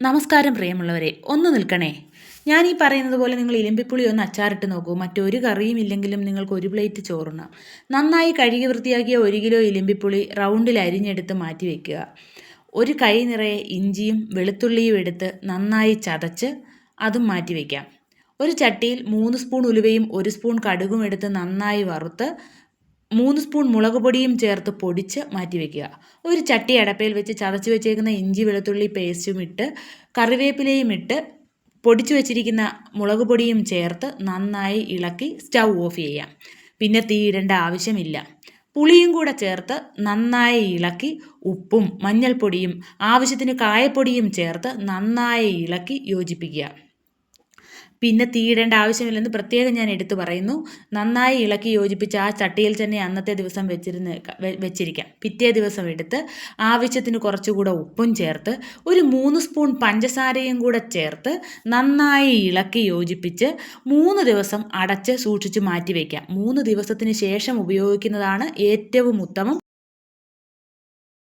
നമസ്കാരം പ്രിയമുള്ളവരെ ഒന്ന് നിൽക്കണേ. ഞാൻ ഈ പറയുന്നത് പോലെ നിങ്ങൾ ഇലിമ്പിപ്പുളി ഒന്ന് അച്ചാറിട്ട് നോക്കൂ. മറ്റൊരു കറിയും ഇല്ലെങ്കിലും നിങ്ങൾക്ക് ഒരു പ്ലേറ്റ് ചോറുണ്ണാം നന്നായി കഴുകി വൃത്തിയാക്കിയ ഒരു കിലോ ഇലിമ്പിപ്പുളി റൗണ്ടിൽ അരിഞ്ഞെടുത്ത് മാറ്റി വയ്ക്കുക ഒരു കൈ നിറയെ ഇഞ്ചിയും വെളുത്തുള്ളിയും എടുത്ത് നന്നായി ചതച്ച് അതും മാറ്റി വയ്ക്കാം ഒരു ചട്ടിയിൽ മൂന്ന് സ്പൂൺ ഉലുവയും ഒരു സ്പൂൺ കടുകും എടുത്ത് നന്നായി വറുത്ത് മൂന്ന് സ്പൂൺ മുളക് പൊടിയും ചേർത്ത് പൊടിച്ച് മാറ്റി വെക്കുക. ഒരു ചട്ടി അടപ്പയിൽ വെച്ച് ചതച്ച് വെച്ചേക്കുന്ന ഇഞ്ചി വെളുത്തുള്ളി പേസ്റ്റും ഇട്ട് കറിവേപ്പിലയും ഇട്ട് പൊടിച്ചു വെച്ചിരിക്കുന്ന മുളക് പൊടിയും ചേർത്ത് നന്നായി ഇളക്കി സ്റ്റൗ ഓഫ് ചെയ്യാം. പിന്നെ തീയിടേണ്ട ആവശ്യമില്ല. പുളിയും കൂടെ ചേർത്ത് നന്നായി ഇളക്കി ഉപ്പും മഞ്ഞൾപ്പൊടിയും ആവശ്യത്തിന് കായപ്പൊടിയും ചേർത്ത് നന്നായി ഇളക്കി യോജിപ്പിക്കുക. പിന്നെ തീയിടേണ്ട ആവശ്യമില്ലെന്ന് പ്രത്യേകം ഞാൻ എടുത്തു പറയുന്നു. നന്നായി ഇളക്കി യോജിപ്പിച്ച് ആ ചട്ടിയിൽ തന്നെ അന്നത്തെ ദിവസം വെച്ചിരുന്ന് വെച്ചിരിക്കാം. പിറ്റേ ദിവസം എടുത്ത് ആവശ്യത്തിന് കുറച്ചുകൂടെ ഉപ്പും ചേർത്ത് ഒരു മൂന്ന് സ്പൂൺ പഞ്ചസാരയും കൂടെ ചേർത്ത് നന്നായി ഇളക്കി യോജിപ്പിച്ച് മൂന്ന് ദിവസം അടച്ച് സൂക്ഷിച്ച് മാറ്റി വയ്ക്കാം മൂന്ന് ദിവസത്തിന് ശേഷം ഉപയോഗിക്കുന്നതാണ് ഏറ്റവും ഉത്തമം.